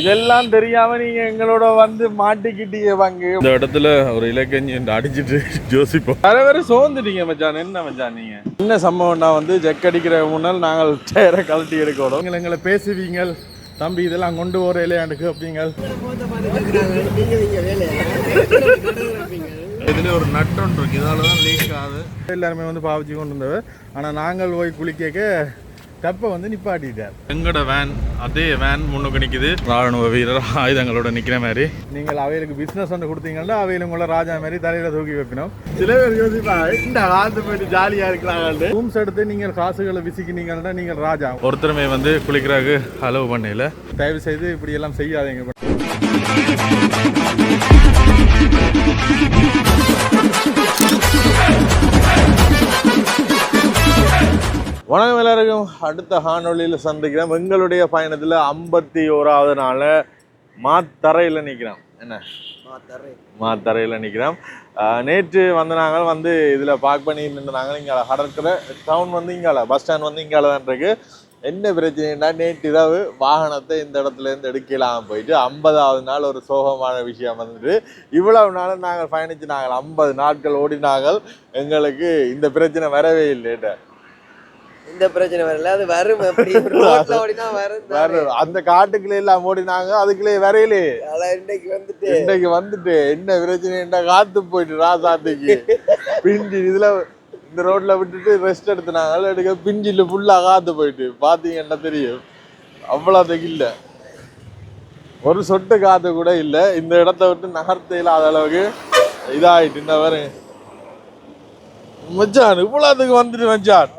இதெல்லாம் தெரியாம நீங்க எங்களோட வந்து மாட்டிக்கிட்டீங்க வாங்க இந்த இடத்துல ஒரு இலக்கஞ்சி அடிச்சிட்டு யோசிப்போம் வர வர சோர்ந்துட்டீங்க மச்சான். என்ன மச்சான் நீங்க? என்ன சம்பவம்னா வந்து ஜெக் அடிக்கிற முன்னால் நாங்கள் டயரை கழட்டி எடுக்கணும். நீங்கள் எங்களை பேசுவீங்க தம்பி இதெல்லாம் கொண்டு வர இல்லையாண்டுக்கு அப்படிங்க இதுல ஒரு நட் ஒன்று இருக்கு இதால தான் லீக் ஆகுது எல்லாருமே வந்து பாவிச்சு கொண்டு வந்தவர். ஆனால் நாங்கள் போய் குளிக்க கப்பை வந்து நிப்பாட்டிட்டார். எங்களோட வேன் அதே வேன் முன்னுக்கு நிற்குது ராணுவ வீரர் ஆயுதங்களோட நிற்கிற மாதிரி. நீங்கள் அவைகளுக்கு பிஸ்னஸ் ஒன்று கொடுத்தீங்கன்னா அவையில உங்களை ராஜா மாதிரி தலையில தூக்கி வைக்கணும். சில பேர் யோசிப்பா இந்த காலத்து போயிட்டு ஜாலியாக இருக்கிறாங்க ரூம்ஸ் எடுத்து நீங்கள் காசுகளை விசிக்கினீங்கன்னா நீங்கள் ராஜா. ஒருத்தருமே வந்து குளிக்கிறதுக்கு அலோவ் பண்ணல தயவு செய்து இப்படி எல்லாம் செய்யாதீங்க. வணக்கம் எல்லாருக்கும். அடுத்த ஹானொலியில் சந்திக்கிறோம் எங்களுடைய பயணத்தில் ஐம்பத்தி ஓராவது நாள் மாத்தரையில் நிற்கிறோம் என்ன? மாத்தரையில் நிற்கிறோம் நேற்று வந்து நாங்கள் வந்து இதில் பார்க் பண்ணி நின்றுனாங்க இங்கே கடற்கரை டவுன் வந்து இங்கால பஸ் ஸ்டாண்ட் வந்து இங்கால தான் இருக்கு. என்ன பிரச்சனைனா நேற்று இரவு வாகனத்தை இந்த இடத்துல இருந்து எடுக்கலாம் போயிட்டு ஐம்பதாவது நாள் ஒரு சோகமான விஷயம் வந்துட்டு இவ்வளவு நாளும் நாங்கள் பயணிச்சு நாங்கள் ஐம்பது நாட்கள் ஓடினாங்கள் எங்களுக்கு இந்த பிரச்சனை வரவே இல்லைட்ட இந்த பிரச்சனை வரல. அது வரும். அப்படி ரோட்ல ஓடினா வரும். அந்த காட்டுக்குள்ளே எல்லாம் ஓடினாங்க. அதுக்குள்ளே வரையிலே. ஆனா இன்னைக்கு வந்துட்டு. இன்னைக்கு வந்துட்டு. என்ன பிரச்சனை? காத்து போயிட்டு ராசாத்திக்கு. பிஞ்சு இதுல இந்த ரோட்ல விட்டுட்டு ரெஸ்ட் எடுத்துனாங்க. எடுக்க பிஞ்சில ஃபுல்லா காத்து போயிட்டு. பாத்தீங்கன்னா தெரியும்? அவ்வளோதுக்கு இல்ல. ஒரு சொட்டு காத்து கூட இல்ல. இந்த இடத்த விட்டு நகர்த்த இல்லாத அளவுக்கு இதாயிட்டு. இந்த வரு மச்சான் இவ்வளோத்துக்கு வந்துட்டு மச்சான்.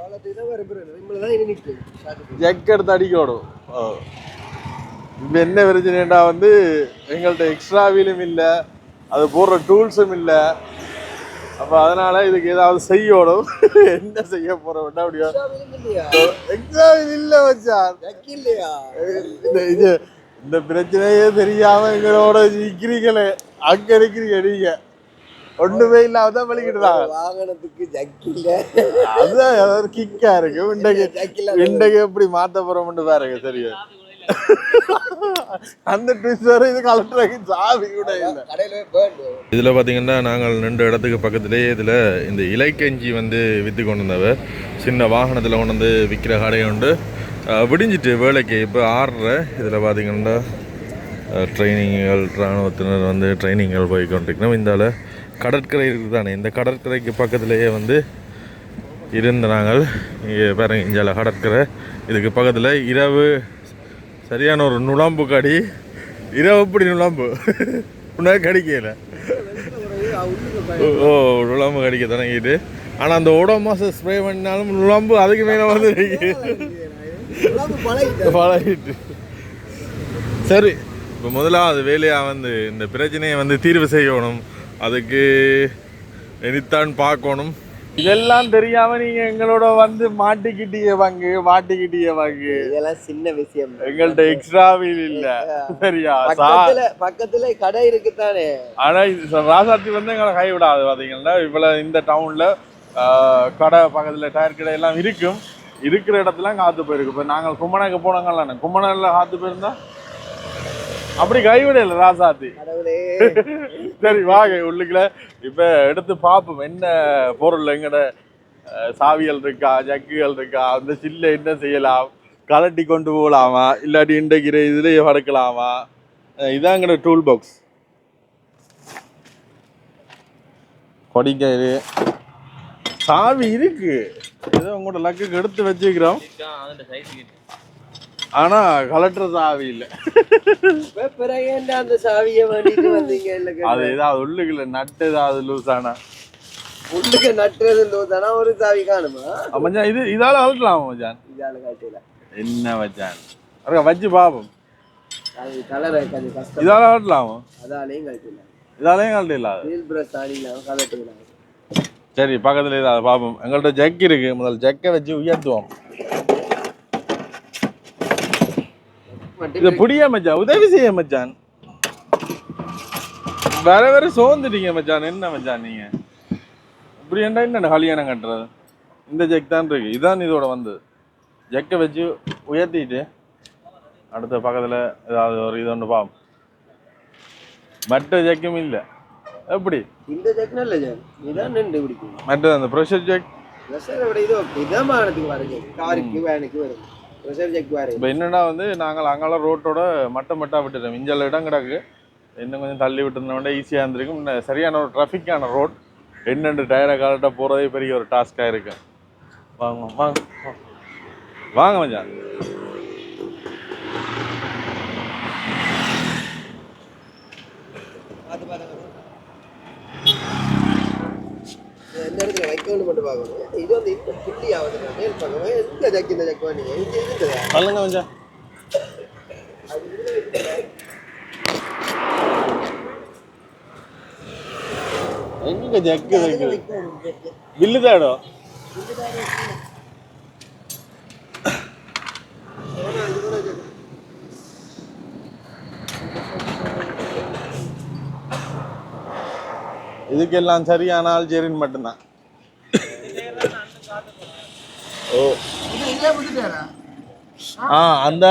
அவ்வளவு இதை வரும் பிறகு. நம்மளதான் இனி நிக்கும். சாக்கு. ஜெக் எடுத்து அடிக்கணும் இப்போ என்ன பிரச்சனைடா வந்து எங்கள்கிட்ட எக்ஸ்ட்ரா வீலும் இல்லை அது போடுற டூல்ஸும் இல்லை அப்போ அதனால இதுக்கு ஏதாவது செய்யணும் என்ன செய்ய போறோம்னா அப்படியா எக்ஸ்ட்ரா வீல் இல்லை ஜக்கி இல்லையா? இந்த பிரச்சனையே தெரியாம எங்களோட இருக்கிறீங்களே அங்க இருக்கிறீங்க நீங்க ஒண்ணுமே இல்லாம தான் பழிக்கிட்டுறாங்க வாகனத்துக்கு ஜக்கி இல்ல. அதுதான் ஏதாவது கிக்கா இருக்கு. இன்றைக்கு ஜக்கி இல்ல. இன்றைக்கு எப்படி மாத்த போறோம்னு பாருங்க சரியா? அந்த ட்விஸ்ட் வரை இது கலெக்டருக்கு சாவி கூட இல்லை. இதில் பார்த்தீங்கன்னா நாங்கள் நின்ற இடத்துக்கு பக்கத்துலேயே இதில் இந்த இலைக்கஞ்சி வந்து விற்று கொண்டு வந்தவர் சின்ன வாகனத்தில் கொண்டு வந்து விற்கிற கடை உண்டு. விடிஞ்சிட்டு வேலைக்கு இப்போ ஆறரை. இதில் பார்த்தீங்கன்னா ட்ரைனிங்கள் இராணுவத்தினர் வந்து ட்ரைனிங்கள் போய் கொண்டிருக்கணும் இந்தால கடற்கரை இருக்குது தானே இந்த கடற்கரைக்கு பக்கத்துலேயே வந்து இருந்த நாங்கள் இங்கே பாருங்க இஞ்சால கடற்கரை. இதுக்கு பக்கத்தில் இரவு சரியான ஒரு நுழம்பு கடி. இரவு இப்படி நுழாம்பு? உனக்கு கடிக்கல. ஓ நுழாம்பு கடிக்க தொடங்கிட்டு. ஆனால் அந்த ஓடோமாச ஸ்ப்ரே பண்ணாலும் நுழாம்பு அதுக்கு மேலே வந்து பழகிட்டு. சரி இப்போ முதலாவது வேலையாக வந்து இந்த பிரச்சனையை வந்து தீர்வு செய்யணும். அதுக்கு இனித்தான் பார்க்கணும். இதெல்லாம் தெரியாம நீங்க எங்களோட வந்து மாட்டிக்கிட்டீங்க வாங்க மாட்டிக்கிட்டீங்க வாங்க. இதெல்லாம் சின்ன விஷயம். எங்கள்கிட்ட எக்ஸ்ட்ரா வீல் இல்ல. சரியா? பக்கத்துல பக்கத்துல கடை இருக்குதானே? ஆனா ராசாத்தி வந்து எங்களை கைவிடாது பாத்தீங்கன்னா இவ்வளவு இந்த டவுன்ல கடை பக்கத்துல டயர் கடை எல்லாம் இருக்கும். இருக்கிற இடத்துல காத்து போயிருக்கு. இப்ப நாங்கள் கும்மனுக்கு போனோங்கல்ல கும்மனில் காத்து போயிருந்தா அப்படி கைவிடல ராசாத்தி. கடவுளே. சரி வாங்க உள்ளுக்குள்ள. இப்ப எடுத்து பார்ப்போம் என்ன பொருள் எங்கட சாவிகள் இருக்கா ஜக்குகள் இருக்கா அந்த சில்ல என்ன செய்யலாம் கலட்டி கொண்டு போகலாமா இல்லாட்டி இன்றைக்கு இதுலயே படுக்கலாமா? அஹ், இதான் எங்கட டூல் பாக்ஸ் கொடிக்கயிறு. சாவி இருக்கு. ஏதோ உங்களோட லக்குக்கு எடுத்து வச்சுக்கிறோம் ஆனா கலெக்டர் சாவி இல்லை பிறகு ஏன்டா அந்த சாவியை வேண்டிட்டு வந்தீங்க இல்ல அது ஏதாவது உள்ளுக்குள்ள நட்டு ஏதாவது லூஸ் ஆனா உள்ளுக்கு நட்டுறது லூசானா ஒரு சாவி காணுமா? மச்சான் இது இதால அழுத்தலாமா மச்சான்? இதால காட்டில என்ன மச்சான்? அருக்கா வச்சு பாப்போம். அது கலர் கொஞ்சம் கஷ்டம். இதால அழுத்தலாமா அதாலையும் காட்டில இதாலையும் கழட்ட இல்லாது? வீல் பிரஸ் ஆடிலாம் கலட்டுக்கலாம் சரி பக்கத்துல ஏதாவது பாப்போம். எங்கள்கிட்ட ஜக் இருக்கு. முதல்ல ஜக்கை வச்சு உயர்த்துவோம். இதை புடிய மச்சான் உதவி செய்ய மச்சான். வேற வேற சோர்ந்துட்டீங்க மச்சான். என்ன மச்சான் நீங்க? இப்படி ஏன்டா என்ன கல்யாணம் கட்டுறது? இந்த ஜெக் தான் இருக்கு. இதான் இதோட வந்து. ஜக்கை வச்சு உயர்த்திட்டு அடுத்த பக்கத்தில் ஏதாவது ஒரு இது ஒன்று பாம் மற்ற ஜெக்கும் இல்லை. எப்படி? இந்த ஜெக் நல்ல ஜெக். இதான் நின்று பிடிக்கும். மற்ற அந்த ப்ரெஷர் ஜெக்? ப்ரெஷரை விட இது ஓகே. இதான் வாகனத்துக்கு வர ஜெக். காருக்கு வேனுக்கு வரும் இப்போ என்னென்னா வந்து நாங்கள் அங்கெல்லாம் ரோட்டோட மட்டம் மட்டா விட்டுட்டோம். இஞ்சல் இடம் கிடக்கு. இன்னும் கொஞ்சம் தள்ளி விட்டுருந்தோம்னா ஈஸியாக இருந்திருக்கும். இன்னும் சரியான ஒரு ட்ராஃபிக்கான ரோட் ரெண்டு டயரை காலட்டாக போகிறதே பெரிய ஒரு டாஸ்க்காக இருக்கு. வாங்க வாங்க வாங்க. வாங்க மச்சான் பார்த்து பாருங்க எந்த இடத்துல பார்க்கணும் இது வந்து இந்த புள்ளி ஆகுது. மேல் பக்கம் எந்த ஜக் இந்த ஜக் பண்ணீங்க இங்கே இருக்குது சொல்லுங்க மச்சான் எங்க ஜக்கு வைக்குது? பில்லு தாடோ இதுக்கெல்லாம் சரியான ஆள் சரின்னு மட்டும்தான். ஓ. ஆ அந்த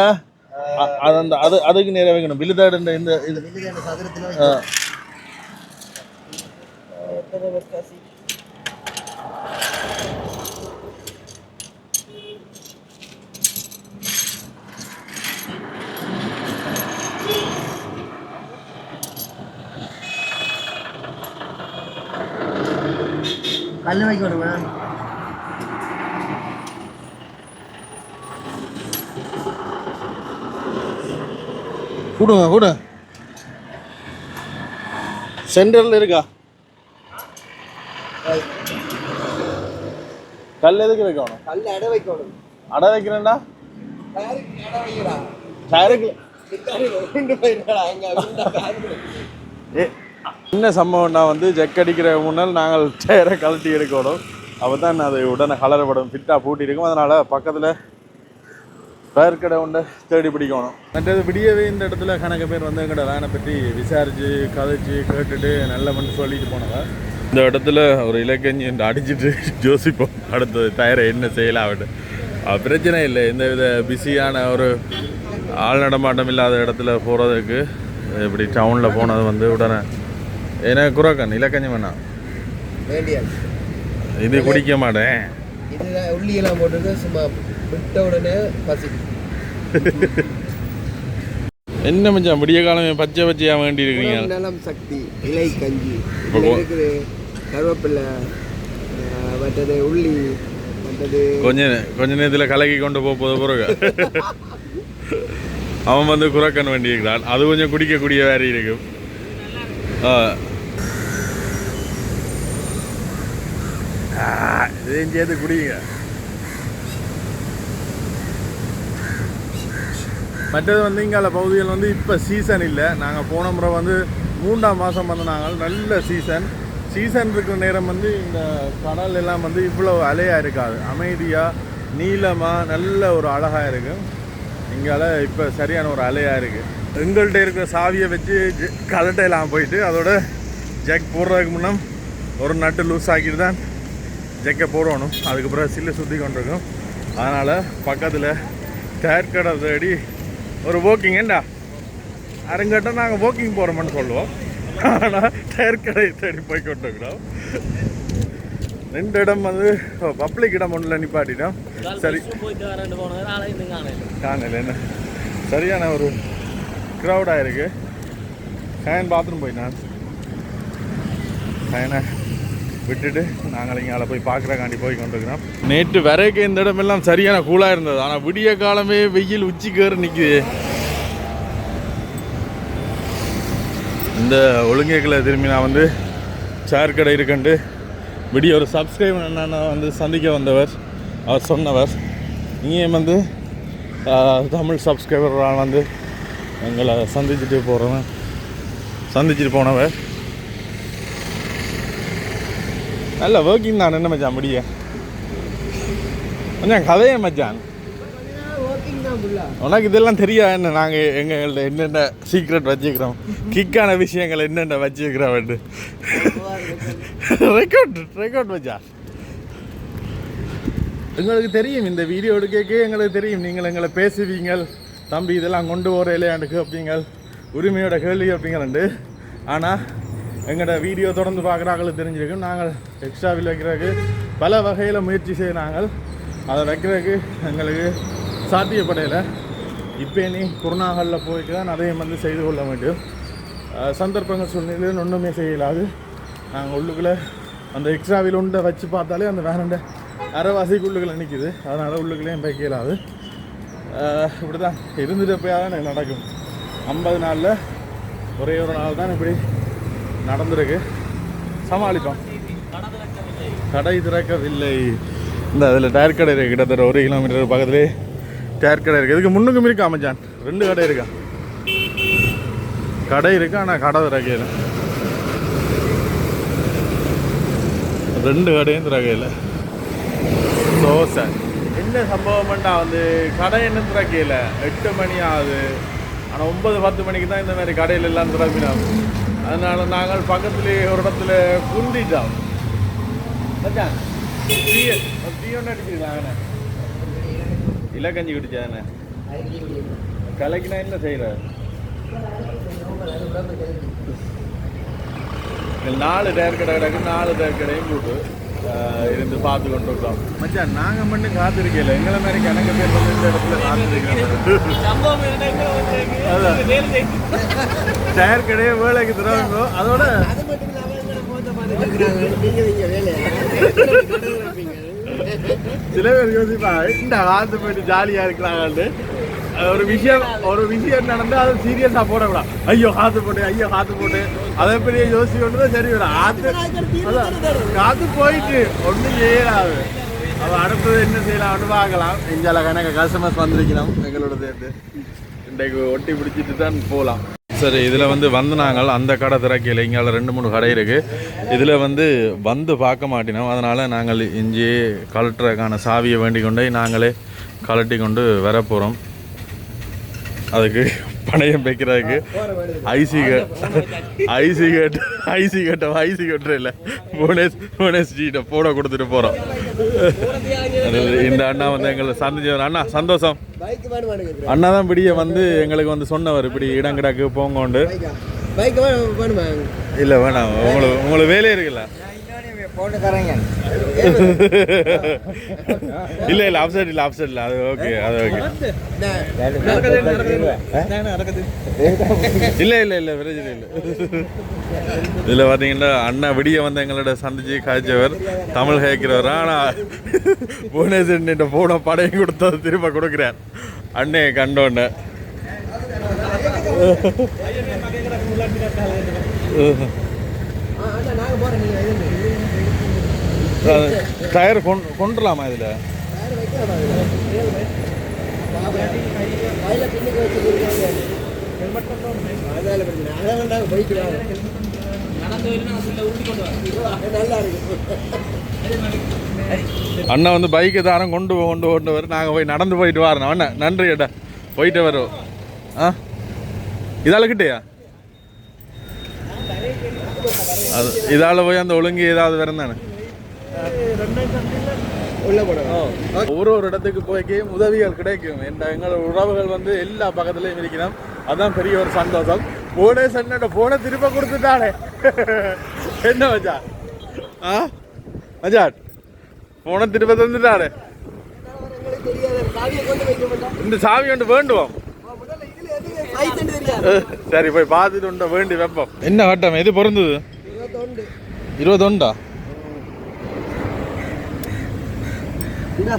அந்த அது அதுக்கு நேரம் வைக்கணும். விழுதாடு இந்த இந்த இது. ஆ. கல் வைக்கணுமா? கொடுங்க கொடு. சென்டரில் இருக்கா? கல் எதுக்கு வைக்கணும்? கல் அடை வைக்கணும். அடை வைக்கிறேன்டா. டயருக்கு என்ன சம்பவம்னா வந்து ஜெக் அடிக்கிற முன்னால் நாங்கள் டயரை கழட்டி எடுக்கணும். அப்போ தான் அது உடனே கலரப்படும் ஃபிட்டாக பூட்டி இருக்கும் அதனால் பக்கத்தில் டயர் கடை உண்டு தேடி பிடிக்கணும். மற்றது விடியவே இந்த இடத்துல கணக்கு பேர் வந்து எங்கட வேனை பற்றி விசாரித்து கதைச்சு கேட்டுட்டு நல்ல பண்ணி சொல்லிட்டு போனவ. இந்த இடத்துல ஒரு இலக்கஞ்சி அடிச்சிட்டு யோசிப்போம் அடுத்தது டயரை என்ன செய்யலாம் அது பிரச்சனை இல்லை. எந்த வித பிஸியான ஒரு ஆள் நடமாட்டம் இல்லாத இடத்துல போகிறதுக்கு இப்படி டவுனில் போனது வந்து உடனே எனக்கு குறக்கன் இலக்கஞ்சி வேணாம் இது குடிக்க மாட்டேன். உள்ளியெல்லாம் போட்டுட்டு சும்மா விட்ட உடனே பசி என்ன மச்சான் விடிய காலமே பச்சை பச்சையாக வேண்டி இருக்கீங்க நலம் சக்தி இலை கஞ்சி. இருக்குது கருவேப்பிலை மற்றது உள்ளி மற்றது கொஞ்ச கொஞ்ச நேரத்தில் கலக்கி கொண்டு போக போத பிறகு. அவன் வந்து குறக்கன் வேண்டி இருக்கிறான் அது கொஞ்சம் குடிக்கக்கூடிய வேற இருக்கும் இதையும் சேர்த்து குடிங்க. மற்றது வந்து இங்கால பகுதிகள் வந்து இப்போ சீசன் இல்லை. நாங்கள் போன முறை வந்து மூன்றாம் மாதம் வந்து நாங்கள் நல்ல சீசன் சீசன் இருக்கிற நேரம் வந்து இந்த கடல் எல்லாம் வந்து இவ்வளோ அலையாக இருக்காது. அமைதியாக நீளமாக நல்ல ஒரு அழகாக இருக்கும் இங்கால இப்போ சரியான ஒரு அலையாக இருக்குது எங்கள்கிட்ட இருக்கிற சாவியை வச்சு ஜ- கலட்டையெல்லாம் போயிட்டு அதோட ஜெக் போடுறதுக்கு முன்னே ஒரு நட்டு லூஸ் ஆக்கிட்டு தான் ஜெக்கை போடணும். அதுக்கப்புறம் சில்லு சுற்றி கொண்டிருக்கும். அதனால் பக்கத்தில் டயர் கடை தேடி ஒரு walking ஏண்டா? அரங்கட்டம் நாங்கள் வாக்கிங் போகிறோம்னு சொல்லுவோம். ஆனால் டயர் கடையை தேடி போய் கொண்டிருக்கிறோம். ரெண்டு இடம் வந்து பப்ளிக் இடம் ஒன்றில் நிப்பாட்டிட்டோம். சரி. காணல. என்ன? சரியான ஒரு க்ரௌடாக இருக்கு. கயன் பாத்ரூம் போயிட்டான் கயனை விட்டுட்டு நாங்கள் இங்கே போய் பார்க்குறக்காண்டி போய் கொண்டிருக்கிறோம் நேற்று வரைக்கும் இந்த இடமெல்லாம் சரியான கூலாக இருந்தது. ஆனால் விடிய காலமே வெயில் உச்சிக்கேறு நிற்குது இந்த ஒழுங்கைகளை திரும்பி நான் வந்து சேர் கடை இருக்கண்டு விடிய ஒரு சப்ஸ்கிரைபர் என்னென்ன வந்து சந்திக்க வந்தவர். அவர் சொன்னவர். இங்கேயும் வந்து தமிழ் சப்ஸ்கிரைபரால் வந்து எங்களை சந்திச்சுட்டு போகிறவன் சந்திச்சுட்டு போனவர். நல்ல ஒர்க்கிங் தான் என்ன மச்சான் முடிய கொஞ்சம் கதையே மச்சான் உனக்கு இதெல்லாம் தெரியாது என்ன நாங்கள் எங்கள்கிட்ட என்னென்ன சீக்ரெட் வச்சுக்கிறோம் கிக்கான விஷயங்கள் என்னென்ன வச்சுக்கிறோம் ரெக்கார்ட் ரெக்கார்ட் மச்சான் எங்களுக்கு தெரியும் இந்த வீடியோ எடுக்க எங்களுக்கு தெரியும் நீங்கள் எங்களை பேசுவீங்கள் தம்பி இதெல்லாம் கொண்டு போகிற இல்லையாண்டு அப்படிங்கள் உரிமையோட கேள்வி அப்படிங்கிறண்டு ஆனால் எங்களோட வீடியோ தொடர்ந்து பார்க்குறாங்களும் தெரிஞ்சிருக்கும். நாங்கள் எக்ஸ்ட்ராவில் வைக்கிறதுக்கு பல வகையில் முயற்சி செய்கிறாங்க அதை வைக்கிறதுக்கு எங்களுக்கு சாத்தியப்படையில. இப்போ நீ குருநாகலில் போயிட்டு தான் அதையும் வந்து செய்து கொள்ள வேண்டும். சந்தர்ப்பங்கள் சூழ்நிலையில் ஒன்றுமே செய்யலாது. நாங்கள் உள்ளுக்குள்ளே அந்த எக்ஸ்ட்ராவில் உண்டை வச்சு பார்த்தாலே அந்த வேனண்ட அரைவாசிக்கு உள்ளுக்குள்ளே நிற்கிது அதனால் உள்ளுக்குள்ளேயும் வைக்க இயலாது இப்படி தான் இருந்துட்டு போய் தான் நடக்கும். ஐம்பது நாளில் ஒரே ஒரு நாள் தான் இப்படி நடந்திருக்கு. சமாளிப்போம். கடை திறக்கவில்லை. இந்த அதில் டயர் கடை இருக்குது கிட்டத்தட்ட ஒரு கிலோமீட்டர் பக்கத்துலேயே டயர் கடை இருக்குது இதுக்கு முன்னுக்கும் இருக்கா அமைச்சான் ரெண்டு கடை இருக்கா? கடை இருக்கு ஆனால் கடை திறக்கையில் ரெண்டு கடையும் திறக்கையில் தோசை. என்ன சம்பவம்ட்டா வந்து கடை என்ன திறக்கையில் எட்டு மணி ஆகுது. ஆனால் ஒன்பது பத்து மணிக்கு தான் இந்த மாதிரி கடையில் எல்லாம் திறப்பினோம். அதனால் நாங்கள் பக்கத்துலேயே ஒரு இடத்துல குந்திட்டோம். மச்சான், டீ டீ ஒன்று குடிச்சாண்ணே கலைக்குனா என்ன செய்கிறார் நாலு டயர் கடை கிடக்கு நாலு டயர் கடையும் கூட்டு. இருந்து பார்த்து கொண்டு இருக்கோம் மச்சான் நாங்கள் மட்டும் காத்திருக்கல. எங்களை மாதிரி கணக்கு பேர் வந்து இந்த இடத்துல செய்யும் டயர் கடையை வேலைக்கு தருவாங்க அதோட. சில பேர் யோசிப்பா இந்த காலத்து போயிட்டு ஜாலியா இருக்கிறாங்கன்னு. ஒரு விஷயம் ஒரு விஷயம் நடந்து அதை சீரியஸா போடக்கூடாது. ஐயோ காத்து போட்டு ஐயோ காத்து போட்டு. அதை பெரிய யோசிச்சு கொண்டு தான் சரி வரும் ஆத்து காத்து போயிட்டு ஒன்றும் செய்யலாது அவ அடுத்தது என்ன செய்யலாம்னு பார்க்கலாம். இஞ்சால கணக்கு கஸ்டமர்ஸ் வந்திருக்கலாம் எங்களோட சேர்ந்து. இன்றைக்கு ஒட்டி பிடிச்சிட்டு தான் போகலாம் சரி இதில் வந்து வந்து நாங்கள் அந்த கடை திறக்கையில் இங்கே ரெண்டு மூணு கடை இருக்குது இதில் வந்து வந்து பார்க்க மாட்டினோம். அதனால் நாங்கள் இஞ்சி கலட்டுறதுக்கான சாவியை வேண்டிக் கொண்டே நாங்களே கலட்டி கொண்டு வர போகிறோம் அதுக்கு பணையம் வைக்கிறதுக்கு. ஐசி கட் ஐசி கட் ஐசி கட்ட ஐசி கட்டுற இல்லை. புவனேஷ் புவனேஷ் ஜிட்ட போட கொடுத்துட்டு போகிறோம் இந்த அண்ணா வந்து எங்களை சந்திச்சவர் அண்ணா சந்தோஷம். அண்ணா தான் பிடிய வந்து எங்களுக்கு வந்து சொன்னவர். இப்படி இடம் கிடக்கு போங்கோண்டு? இல்லை வேணாம். உங்களுக்கு உங்களுக்கு வேலையே இருக்குல்ல. இல்லை இல்லை அப்சைட் இல்லை அப்சைட் இல்லை. அது ஓகே அது ஓகே இல்லை இல்லை இல்லை பிரச்சனை இல்லை. இதில் பார்த்தீங்கன்னா அண்ணா விடிய வந்து எங்களோட சந்திச்சு காய்ச்சவர் தமிழ் கேட்கிறவர். ஆனால் புவனேஸ்வரன் போன படையும் கொடுத்தது திரும்ப கொடுக்குறார். அண்ணே கண்டோன்ன. ஆ, அண்ணா, நாங்க டயர் ടയർ கொண்டுலாமா இதில்? அண்ணன் வந்து பைக்கு தாரம் கொண்டு கொண்டு கொண்டு வரும் நாங்கள் போய் நடந்து போயிட்டு வரணும். அண்ணன் நன்றி ஏட்டா போயிட்டு வரும் ஆ? இதால் கிட்டேயா? அது இதால் போய் அந்த ஒழுங்கு ஏதாவது வரந்தானே போடுவோம் ஒரு இடத்துக்கு போய்க்கு உதவிகள் கிடைக்கும். எங்களோட உறவுகள் வந்து எல்லா பக்கத்துலையும் இருக்கிறோம். அதான் பெரிய ஒரு சந்தோஷம். போனே சன்னோட போனை திரும்ப கொடுத்துட்டானே. என்ன மச்சா ஆ? மச்சான் போனை திரும்ப தந்துட்டானே. கொண்டு இந்த சாவி ஒன்று வேண்டுவோம். சரி போய் பார்த்துட்டு உண்ட வேண்டி வைப்போம். என்ன வட்டம்? எது பிறந்தது இருபத்தொண்டு என்ன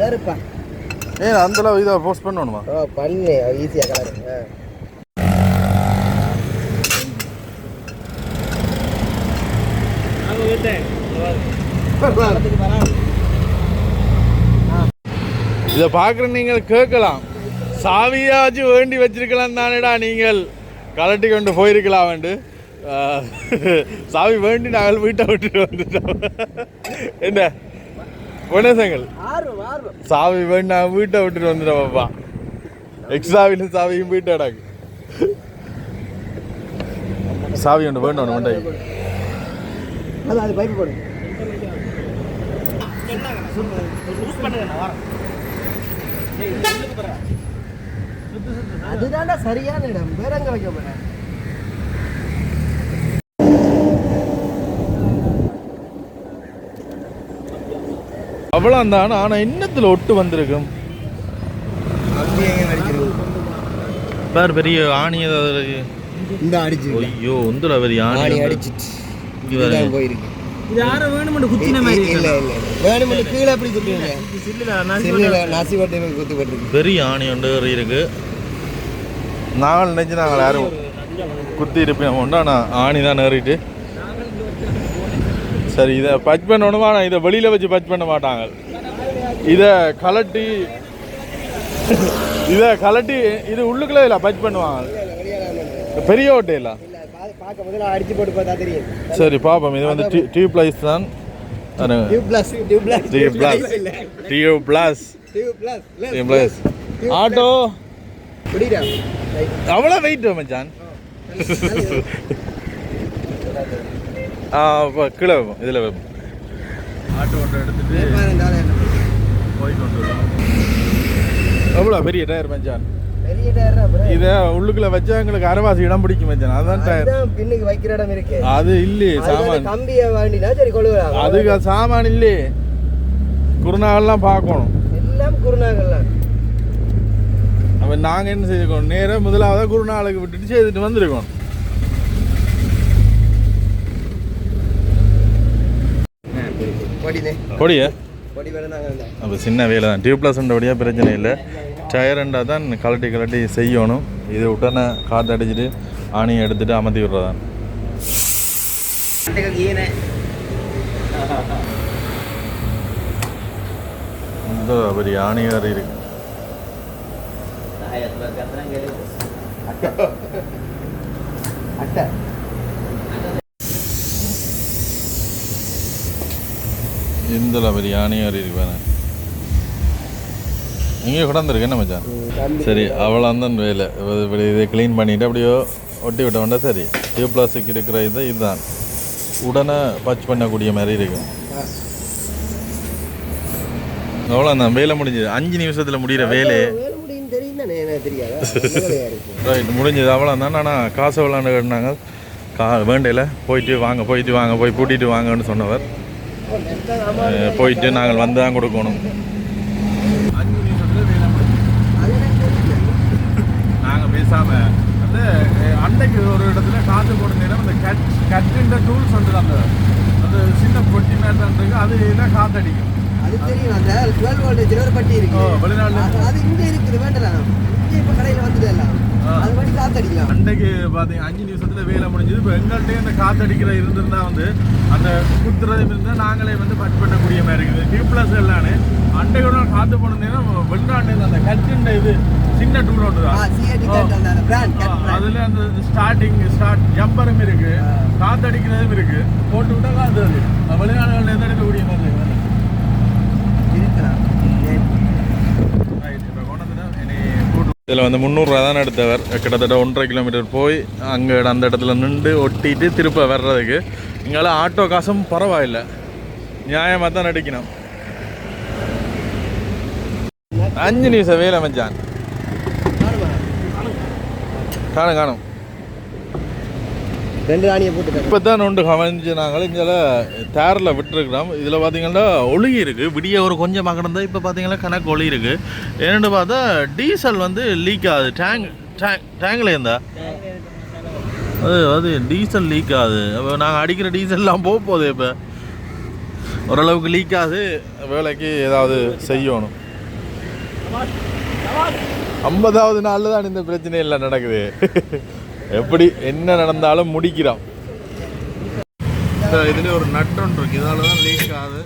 வேறுப்பா ஏ அந்த அளவு இதை போஸ்ட் பண்ணணுமா? ஓ பண்ணு ஈஸியாக கலர். நாங்க விட்டேன் இதை பார்க்குற நீங்கள் கேட்கலாம். சாவியாச்சும் வேண்டி வச்சிருக்கலாம் தானேடா நீங்கள். கலட்டி கொண்டு போயிருக்கலாம் வேண்டு. சாவி வேண்டி நாங்கள் வீட்டை விட்டுட்டு வந்துட்டோம். என்ன? ஆர்வம் சாவி நாங்கள் வீட்டை விட்டுட்டு வந்துட்டோம் பாப்பா. எக்ஸ்ட்ராவில் சாவியும் வீட்டை அடாக்கு சாவி ஒன்று வேணும் ஒன்று அது அது போடு. போறா அதுதான்டா சரியான இடம். வேற எங்க வைக்க போறேன் அவ்வளோ அந்த ஆனால் இன்னத்தில் ஒட்டு வந்திருக்கும். வேறு பெரிய ஆணி ஏதாவது இருக்கு. இந்த அடிச்சு ஐயோ உந்துல பெரிய ஆணி அடிச்சிட்டு இதுதான் போயிருக்கு. இது யாரும் வேணுமென்று குத்தின மாதிரி இல்ல இல்ல வேணுமென்று கீழே அப்படி குத்துவீங்க சில்லுல நான் சில்லுல நாசி வட்டை குத்து போட்டுருக்கு. பெரிய ஆணி ஒன்று இருக்கு. நாங்கள் நினைச்சு நாங்கள் யாரும் குத்தி இருப்போம் உண்டு ஆனால் ஆணி தான் ஏறிட்டு. சரி இதை பச் பண்ணணுமா? ஆனால் இதை வெளியில் வச்சு பச் பண்ண மாட்டாங்க. இதை கலட்டி இதை கலட்டி இது உள்ளுக்குள்ளே இல்லை பச் பண்ணுவாங்க. பெரிய ஓட்டை இல்லை இல்ல பா- பார்க்க முதல்ல அடிச்சு போட்டு பார்த்தா தெரியும் சரி பாப்போம் இது வந்து டியூப் லைஸ் தான் ஆட்டோ அவ்வளோ வெயிட் மச்சான். கீழே வைப்போம் இதில் வைப்போம் ஆட்டோ ஒன்று எடுத்துட்டு போய் கொண்டு வரோம் எவ்வளோ பெரிய டயர் மச்சான்? பெரிய டயர் அப்புறம் இதை உள்ளுக்குள்ள வச்சா எங்களுக்கு அரைவாசி இடம் பிடிக்கும் மச்சான். அதான் டயர். பின்னுக்கு வைக்கிற இடம் இருக்கு. அது இல்லையே சாமான். கம்பிய வேண்டினா சரி கொள்ளுகிறாங்க அதுக்கு சாமான் இல்லையே. குருநாகல்லாம் பார்க்கணும். எல்லாம் குருநாகல்லாம் அப்போ நாங்கள் என்ன செய்திருக்கோம் நேராக முதலாவதாக குருநாளுக்கு விட்டுட்டு செய்துட்டு வந்திருக்கோம் பொடியே அப்போ சின்ன வேலை தான். டியூப்ளஸ்ன்றபடியாக பிரச்சனை இல்லை. டயரண்டா தான் கலட்டி கலட்டி செய்யணும். இது உடனே காற்று அடிச்சுட்டு ஆணியை எடுத்துட்டு அமர்த்தி விடுறதான். இந்த பெரிய ஆணி வேறு இருக்கு. அட்டை. இந்த பெரிய ஆணி வேறு இருக்கு வேணா இங்கே கிடந்திருக்கு என்ன மச்சான்? சரி அவ்வளோ தான் வேலை இப்படி இதை க்ளீன் பண்ணிவிட்டு அப்படியோ ஒட்டி விட்ட வேண்டாம் சரி டியூப்ளாஸ்டிக் இருக்கிற இது இதுதான். உடனே பச் பண்ணக்கூடிய மாதிரி இருக்கும் அவ்வளோ தான் வேலை முடிஞ்சது. அஞ்சு நிமிஷத்தில் முடிகிற வேலை. ரைட் முடிஞ்சது. அவ்வளோ தான் ஆனால் காசு விளாண்டு கட்டினாங்க கா வேண்டையில் போயிட்டு வாங்க போயிட்டு வாங்க போய் கூட்டிகிட்டு வாங்கன்னு சொன்னவர். போயிட்டு நாங்கள் வந்து தான் கொடுக்கணும். நாங்கள் பேசாமல் அந்த அஹ், அன்னைக்கு ஒரு இடத்துல காற்று போட நேரம் அந்த கட் கட்டுன்ற டூல்ஸ் வந்து அந்த அந்த சின்ன பொட்டி மாதிரி தான் இருக்கு அது தான் காற்றடிக்கும் அது தெரியும் அந்த 12 வோல்டேஜ் ஒரு பட்டி இருக்கு. ஓ, வெளிநாட்டுல. அது- இங்க இருக்குது வேண்டலாம் இங்க இப்ப கடையில வந்துட்டு எல்லாம். அது படி காத்தடிக்கலாம். அன்னைக்கு பார்த்தீங்க அஞ்சு நிமிஷத்தில் வேலை முடிஞ்சது. இப்போ எங்கள்கிட்டயே அந்த காத்தடிக்கிற இருந்திருந்தா வந்து அந்த குத்துறதும் இருந்தால் நாங்களே வந்து பட் பண்ணக்கூடிய மாதிரி இருக்குது. டியூப்ளஸ் எல்லாமே அன்றைக்கு ஒரு நாள் காற்று போன நேரம் வெளிநாட்டு அந்த கட்டுன்ற இது சின்ன டூல் ஒன்று தான். அதுல அந்த ஸ்டார்டிங் ஸ்டார்ட் ஜம்பரும் இருக்கு. காத்தடிக்கிறதும் இருக்கு. போட்டு விட்டா காத்து வெளிநாடுகளில் எந்த எடுக்கக்கூடிய மாதிரி இருக்கு. இருக்கலாம் இதில் வந்து முந்நூறுரூவா தான் எடுத்தவர். கிட்டத்தட்ட ஒன்றரை கிலோமீட்டர் போய் அங்கே அந்த இடத்துல நின்று ஒட்டிட்டு திருப்ப வர்றதுக்கு. இங்கால ஆட்டோ காசும் பரவாயில்ல. நியாயமாக தான் நடிக்கணும். அஞ்சு நிமிஷம் வேலை மச்சான் காணும் காணும். ரெண்டு ராணியை போட்டு இப்போ தான் ஒன்று கவனிச்சு நாங்கள் இங்கே தேரில் விட்டுருக்குறோம். இதில் பார்த்தீங்கன்னா ஒழுகி இருக்குது விடிய ஒரு கொஞ்சம் கிடந்தா இப்போ பார்த்தீங்கன்னா கணக்கு ஒளி இருக்குது என்னென்னு பார்த்தா டீசல் வந்து லீக் ஆகுது. டேங்க் டேங்க் டேங்கில் இருந்தா. அது அது டீசல் லீக் ஆகுது. அப்போ நாங்கள் அடிக்கிற டீசல்லாம் போக போகுது இப்போ. ஓரளவுக்கு லீக் ஆகுது. வேலைக்கு ஏதாவது செய்யணும். ஐம்பதாவது நாளில் தான் இந்த பிரச்சனை இல்லை நடக்குது. எப்படி என்ன நடந்தாலும் முடிக்கிறோம் இதில் ஒரு நட் ஒன்று இருக்கு. இதால தான் லீக் ஆகுது.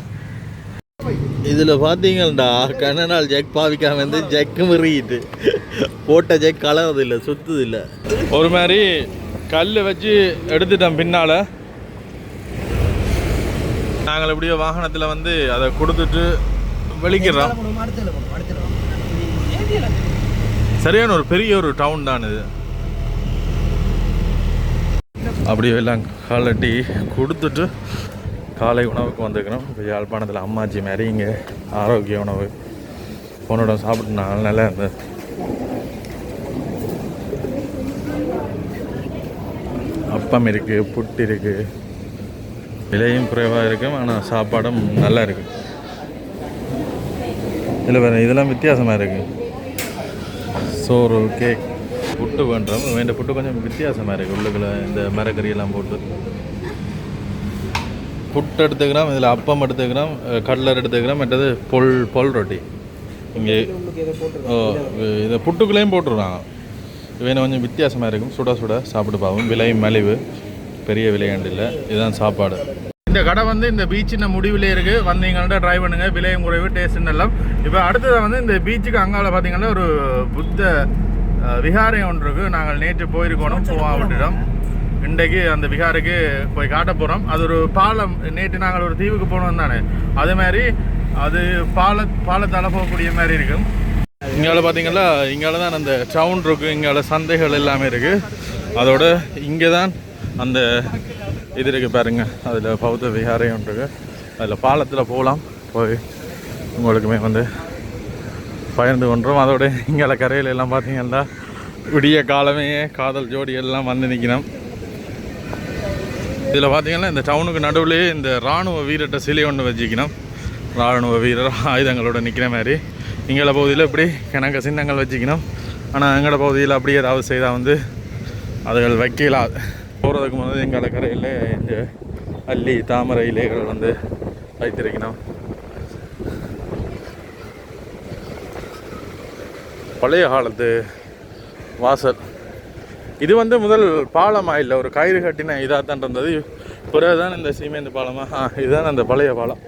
இதில் பார்த்தீங்கள்டா கண்ணனால் ஜெக் பாவிக்காம வந்து ஜெக்கு முறிக்கிட்டு போட்ட ஜெக் கலறது இல்லை சுத்துது இல்லை. ஒரு மாதிரி கல் வச்சு எடுத்துட்டோம் பின்னால். நாங்கள் எப்படியோ வாகனத்தில் வந்து அதை கொடுத்துட்டு வெளிக்கிறோம் சரியான ஒரு பெரிய ஒரு டவுன் தான் இது. அப்படியே எல்லாம் கலட்டி கொடுத்துட்டு காலை உணவுக்கு வந்துக்கிறோம் இப்போ யாழ்ப்பாணத்தில் அம்மாச்சி மாதிரி ஆரோக்கிய உணவு. பொண்ணோட சாப்பிட்டனால நல்லா இருந்தது. அப்பம் இருக்குது புட்டு இருக்குது விலையும் குறைவாக இருக்கும் ஆனால் சாப்பாடும் நல்லா இருக்குது இல்லை வேறு இதெல்லாம் வித்தியாசமாக இருக்குது சோறு கேக் புட்டு பண்ணுறோம் வேண்ட புட்டு கொஞ்சம் வித்தியாசமாக இருக்குது உள்ளுக்குள்ள இந்த மரக்கறியெல்லாம் போட்டு. புட்டு எடுத்துக்கிறோம். இதில் அப்பம் எடுத்துக்கிறோம். கடலர் எடுத்துக்கிறோம். மற்றது பொல் பொல் ரொட்டி. இங்கே ஓ இதை புட்டுக்குள்ளேயும் போட்டுருவாங்க இவன் கொஞ்சம் வித்தியாசமாக இருக்கும். சுட சுட சாப்பிட்டு பார்ப்போம். விலை மலிவு. பெரிய விலையாண்டு இல்லை. இதுதான் சாப்பாடு. இந்த கடை வந்து இந்த பீச்சின் முடிவில் இருக்குது வந்தீங்கள்ட்ட ட்ரை பண்ணுங்கள் விலையும் குறைவு டேஸ்ட் எல்லாம் இப்போ அடுத்தது வந்து இந்த பீச்சுக்கு அங்கால பார்த்தீங்கன்னா ஒரு புத்த அஹ், விகாரம் ஒன்று இருக்குது நாங்கள் நேற்று போயிருக்கோம் போவாவிட்டிடம். இன்றைக்கு அந்த விகாருக்கு போய் காட்ட போகிறோம் அது ஒரு பாலம் நேற்று நாங்கள் ஒரு தீவுக்கு போனோம் தானே. அதே மாதிரி அது பால பாலத்தால் போகக்கூடிய மாதிரி இருக்கும். இங்கால பார்த்தீங்கன்னா இங்கால தான் அந்த டவுன் இருக்குது இங்கால சந்தைகள் எல்லாமே இருக்குது அதோட இங்கே தான் அந்த இது இருக்குது பாருங்க. அதில் பௌத்த விகாரையும் இருக்கு அதில் பாலத்தில் போகலாம். போய் உங்களுக்குமே வந்து பயந்து கொண்டோம். அதோட இங்கே கரையில் எல்லாம் பார்த்தீங்கன்னா விடிய காலமே காதல் ஜோடி எல்லாம் வந்து நிற்கணும் இதில் பார்த்தீங்கன்னா இந்த டவுனுக்கு நடுவில் இந்த இராணுவ வீரர்கிட்ட சிலை ஒன்று வச்சுக்கணும். இராணுவ வீரர் ஆயுதங்களோட நிற்கிற மாதிரி. எங்கள பகுதியில் இப்படி கணக்க சின்னங்கள் வச்சுக்கணும். ஆனால் எங்களோட பகுதியில் அப்படி ஏதாவது செய்தால் வந்து அதுகள் வைக்கலாது போகிறதுக்கு முன்னாடி எங்களோட கரையில் இந்த அல்லி தாமரை இலைகள் வந்து வைத்திருக்கணும். பழைய காலத்து வாசல். இது வந்து முதல் பாலமாக இல்லை ஒரு கயிறு கட்டின இதாக தான் இருந்தது. பிறகுதான் இந்த சீமேந்து பாலமாக ஆ இதுதான் அந்த பழைய பாலம்.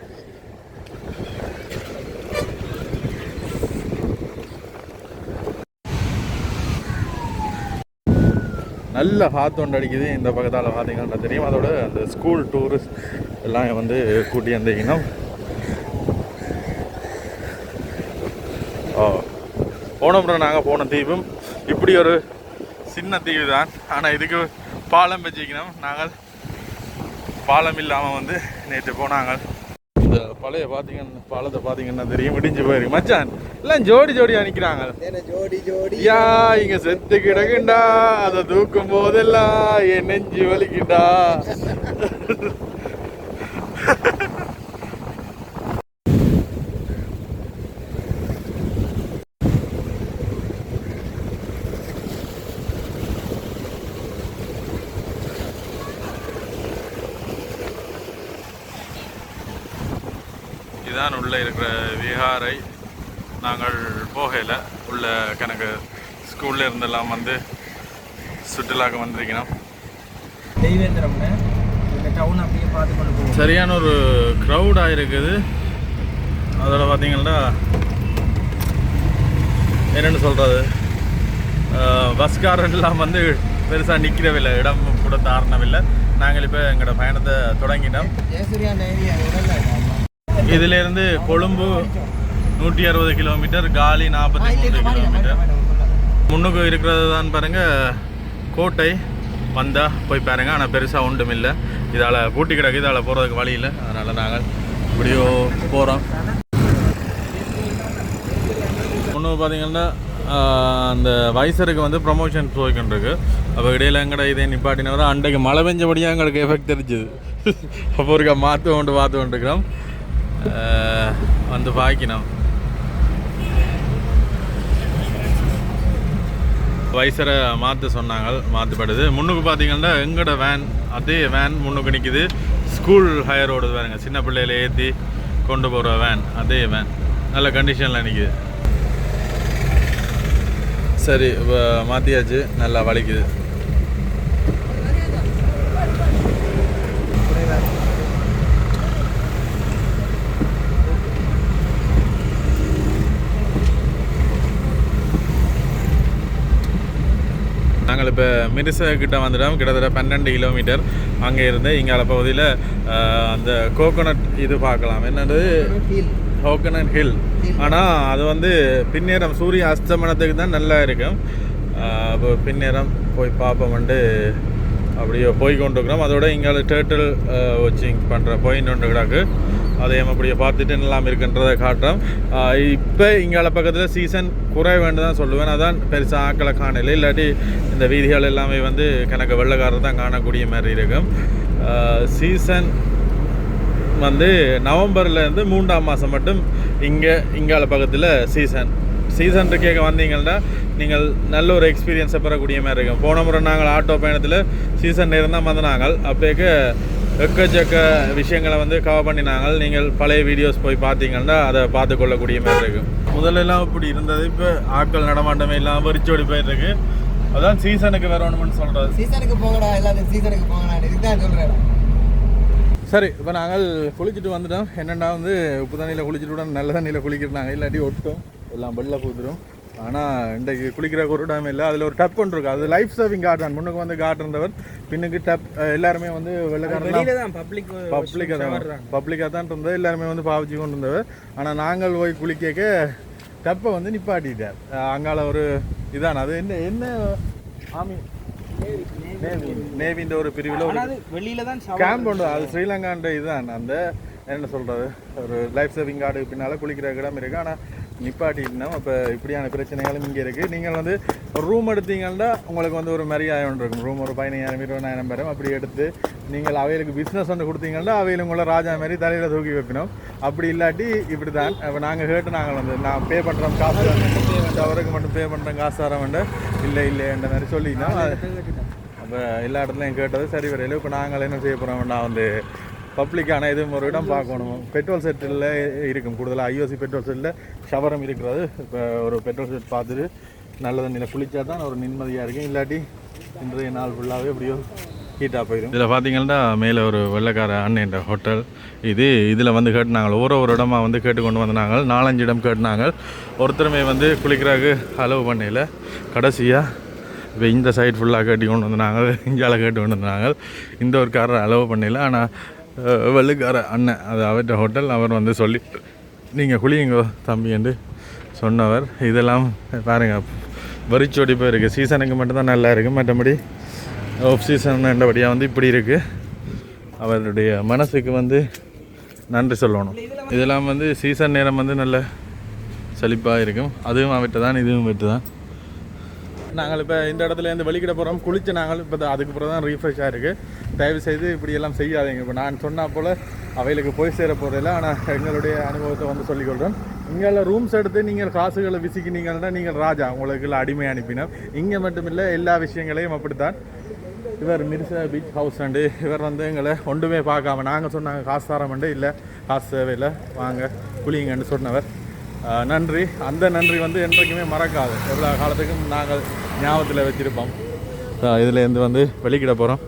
நல்ல காத்து ஒன்று அடிக்குது இந்த பக்கத்தால் பார்த்தீங்கன்னா தெரியும். அதோட அந்த ஸ்கூல் டூரிஸ்ட் எல்லாம் வந்து கூட்டி வந்தீங்கன்னா ஓ முறை நாங்கள் போன தீவும் இப்படி ஒரு சின்ன தீவு தான் ஆனால் இதுக்கு பாலம் வச்சுக்கணும் நாங்கள் பாலம் இல்லாமல் வந்து நேற்று போனாங்க. இந்த பழைய பார்த்தீங்கன்னா பாலத்தை பார்த்தீங்கன்னா தெரியும் இடிஞ்சு போயிருக்கு. மச்சான் எல்லாம் ஜோடி ஜோடியாக நிற்கிறாங்க ஜோடி ஜோடி. யா இங்க செத்து கிடக்குண்டா. அதை தூக்கும் போதெல்லாம் என் நெஞ்சு வலிக்குண்டா. இதான் உள்ள இருக்கிற விஹாரை நாங்கள் போகல உள்ள கணக்கு ஸ்கூல்ல இருந்தெல்லாம் வந்து சுற்றுலாக்கு வந்திருக்கிறோம். தெய்வேந்திரம்னு இந்த டவுன் அப்படியே பார்த்து கொண்டு சரியான ஒரு க்ரௌடாக இருக்குது. அதில் பார்த்தீங்கன்னா என்னென்னு சொல்கிறது பஸ்காரெல்லாம் வந்து பெருசாக நிற்கிறவில்லை. இடம் கூட தாரணவில்லை நாங்கள் இப்போ எங்களோட பயணத்தை தொடங்கிட்டோம். இதிலேருந்து கொழும்பு நூற்றி அறுபது கிலோமீட்டர் காலி நாற்பத்தி மூணு கிலோமீட்டர். முன்னுக்கு இருக்கிறது தான் பாருங்க கோட்டை. வந்தால் போய் பாருங்க ஆனால் பெருசாக ஒன்றும் இல்லை இதால் கூட்டி கிடக்கு இதால் போகிறதுக்கு வழி இல்லை. அதனால் நாங்கள் இப்படியோ போகிறோம் ஒன்று பார்த்தீங்கன்னா அந்த வைசருக்கு வந்து ப்ரமோஷன் போய்கிட்டு அப்போ இடையில எங்கட இதை நிப்பாட்டினவரை அன்றைக்கு மழை பெஞ்சபடியாக எங்களுக்கு எஃபெக்ட் தெரிஞ்சுது. அப்போ இருக்க மாற்று கொண்டு பார்த்து கொண்டுருக்கிறோம் வந்து பாய்க்கணும் வைசரை மாற்ற சொன்னாங்க மாற்றப்படுது முன்னுக்கு பார்த்தீங்கன்னா எங்களோட வேன் அதே வேன் முன்னுக்கு நிற்கிது ஸ்கூல் ஹையர் ஓடுது பாருங்க சின்ன பிள்ளையில ஏற்றி கொண்டு போகிற வேன் அதே வேன் நல்ல கண்டிஷனில் நிற்கிது சரி மாற்றியாச்சு நல்லா வலிக்குது நாங்கள் இப்போ மிரிசகிட்ட வந்துட்டோம். கிட்டத்தட்ட பன்னெண்டு கிலோமீட்டர் அங்கே இருந்து இங்கால பகுதியில் அந்த கோகோனட் இது பார்க்கலாம். என்னது? கோகோனட் ஹில் ஆனால் அது வந்து பின்னேரம் சூரிய அஸ்தமனத்துக்கு தான் நல்லா இருக்கும். ஆஹ் அப்போ பின்னேரம் போய் பார்ப்போம்ட்டு அப்படியே போய் கொண்டிருக்கிறோம் அதோட இங்கால டேர்ட்டில் வாட்சிங் பண்ணுற போயின்னு ஒன்று கிடக்கு. அதையும் அப்படியே பார்த்துட்டு எல்லாம் இருக்குன்றதை காட்டுறோம் இப்போ இங்கால பக்கத்தில் சீசன் குறைவேண்டு தான் சொல்லுவேன். அதான் பெருசாக ஆக்களை காணல. இல்லாட்டி இந்த வீதிகள் எல்லாமே வந்து கணக்கு வெள்ளக்காரர் தான் காணக்கூடிய மாதிரி இருக்கும். சீசன் வந்து நவம்பர்லேருந்து மூன்றாம் மாதம் மட்டும் இங்கே இங்கால பக்கத்தில் சீசன் சீசன் கேட்க வந்தீங்கன்னா நீங்கள் நல்ல ஒரு எக்ஸ்பீரியன்ஸை பெறக்கூடிய மாதிரி இருக்கும். போன முறை நாங்கள் ஆட்டோ பயணத்தில் சீசன் நேரம் தான் வந்தாங்க அப்போக்கு எக்கச்சக்க விஷயங்களை வந்து கவர் பண்ணினாங்க. நீங்கள் பழைய வீடியோஸ் போய் பார்த்தீங்கன்னா அதை பார்த்து கொள்ளக்கூடிய மாதிரி இருக்கும் முதல்ல எல்லாம் இப்படி இருந்தது. இப்போ ஆட்கள் நடமாட்டமே எல்லாம் வெறிச்சோடி போயிட்டு இருக்கு. அதான் சீசனுக்கு வரணும்னு சொல்கிறது சீசனுக்கு போங்கடா எல்லாத்தையும் சீசனுக்கு இதுதான் சொல்றேன். சரி இப்போ நாங்கள் குளிச்சுட்டு வந்துட்டோம். என்னென்னா வந்து உப்பு தண்ணியில் குளிச்சுட்டு விட நல்ல தண்ணியில் குளிக்கிறாங்க இல்லாட்டி ஒட்டும் எல்லாம் வெள்ள பூத்துரும் ஆனால் இன்றைக்கு குளிக்கிற ஒரு டைம் இல்லை. அதில் ஒரு டப் ஒன்று இருக்குது அது லைஃப் சேவிங் கார்டு தான் முன்னுக்கு வந்து கார்டு இருந்தவர் பின்னுக்கு டப் எல்லாருமே வந்து வெள்ளக்காரன் பப்ளிக் பப்ளிக்காக தான் பப்ளிக்காக தான் இருந்தது. எல்லாருமே வந்து பாவிச்சு கொண்டு இருந்தவர் ஆனால் நாங்கள் போய் குளிக்க டப்பை வந்து நிப்பாட்டிட்டார். அங்கால ஒரு இதான. அது என்ன என்ன ஆமி நேவி நேவின்ற ஒரு பிரிவில் ஒரு வெளியில தான் கேம்ப் உண்டு அது ஸ்ரீலங்கான்ற இதுதான் அந்த என்ன சொல்கிறது ஒரு லைஃப் சேவிங் கார்டு பின்னால் குளிக்கிற இடம் இருக்குது ஆனால் நிப்பாட்டினா இப்போ இப்படியான பிரச்சனைகளும் இங்கே இருக்குது நீங்கள் வந்து ஒரு ரூம் எடுத்தீங்கன்னா உங்களுக்கு வந்து ஒரு மரியாதை இருக்கும். ரூம் ஒரு பதினஞ்சாயிரம் இருபதாயிரம் பேரும் அப்படி எடுத்து நீங்கள் அவைகளுக்கு பிஸ்னஸ் ஒன்று கொடுத்தீங்கன்னா அவையில் உங்களை ராஜா மாதிரி தலையில் தூக்கி வைக்கணும். அப்படி இல்லாட்டி இப்படி தான் இப்போ நாங்கள் கேட்டு நாங்கள் வந்து நான் பே பண்ணுறோம் காசு அவருக்கு மட்டும் பே பண்ணுறோம் காசு தர வேண்டாம் இல்லை இல்லை என்ற மாதிரி சொல்லிங்கன்னா அப்போ எல்லா இடத்துலையும் கேட்டது சரி வரையில் இப்போ நாங்கள் என்ன செய்ய போகிறோம் நான் வந்து பப்ளிக்கான இது ஒரு இடம் பார்க்கணும். பெட்ரோல் செட்டில் இருக்கும். கூடுதலாக ஐஓசி பெட்ரோல் செட்டில் ஷவரம் இருக்கிறது. இப்போ ஒரு பெட்ரோல் செட் பார்த்துட்டு நல்ல தண்ணியில் குளிச்சா தான் ஒரு நிம்மதியாக இருக்கும். இல்லாட்டி இன்றைய நாள் ஃபுல்லாகவே எப்படியோ ஹீட்டாக போயிடும் இதில் பார்த்தீங்கன்னா மேலே ஒரு வெள்ளைக்கார அண்ணன் ஹோட்டல் இது இதில் வந்து கேட்டுனாங்க. ஒரு ஒரு இடமா வந்து கேட்டு கொண்டு வந்தாங்க. நாலஞ்சு இடம் கேட்டுனாங்க. ஒருத்தருமே வந்து குளிக்கிறாக்கு அலோவ் பண்ணல கடைசியாக இப்போ இந்த சைடு ஃபுல்லாக கட்டி கொண்டு வந்தாங்க. இந்தியாவில் கேட்டு கொண்டு வந்தாங்க. இந்த ஒரு காரை அலோவ் பண்ணல ஆனால் வெள்ளுக்கார அண்ணன். அது அவர்கிட்ட ஹோட்டல் அவர் வந்து சொல்லி நீங்கள் குளியுங்கோ தம்பி என்று சொன்னவர். இதெல்லாம் பாருங்கள் வரிச்சோடி போயிருக்கு சீசனுக்கு மட்டும்தான் நல்லா இருக்குது மற்றபடி ஆஃப் சீசன் என்றபடியாக வந்து இப்படி இருக்குது அவருடைய மனசுக்கு வந்து நன்றி சொல்லணும். இதெல்லாம் வந்து சீசன் நேரம் வந்து நல்ல செழிப்பாக இருக்கும். அதுவும் அவர்கிட்ட தான் இதுவும் விட்டு தான். நாங்கள் இப்போ இந்த இடத்துல இருந்து வெளிக்கிட போகிறோம் குளிச்சு நாங்கள் இப்போ அதுக்கு பிறகு தான் ரீஃப்ரெஷ் ஆகிருக்கு தயவு செய்து இப்படி எல்லாம் செய்யாதீங்க. இப்போ நான் சொன்னா போல் அவைகளுக்கு போய் சேர போகிறதில்ல ஆனால் எங்களுடைய அனுபவத்தை வந்து சொல்லிக்கொள்கிறேன் இங்கே ரூம்ஸ் எடுத்து நீங்கள் காசுகளை விசிக்கினீங்கன்னா நீங்கள் ராஜா. உங்களுக்கு அடிமை அனுப்பினோம் இங்கே மட்டுமில்லை எல்லா விஷயங்களையும் அப்படித்தான். இவர் மிர்சா பீச் ஹவுஸ் அண்டு இவர் வந்து எங்களை ஒன்றுமே பார்க்காம நாங்கள் சொன்னாங்க காசு தரமண்டு இல்லை காசு தேவையில்லை வாங்க குளிங்கன்னு சொன்னவர். நன்றி. அந்த நன்றி வந்து என்றைக்குமே மறக்காது. எவ்வளோ காலத்துக்கும் நாங்கள் ஞாபகத்தில் வச்சுருப்போம். இதுலேருந்து வந்து வெளிக்கிட போகிறோம்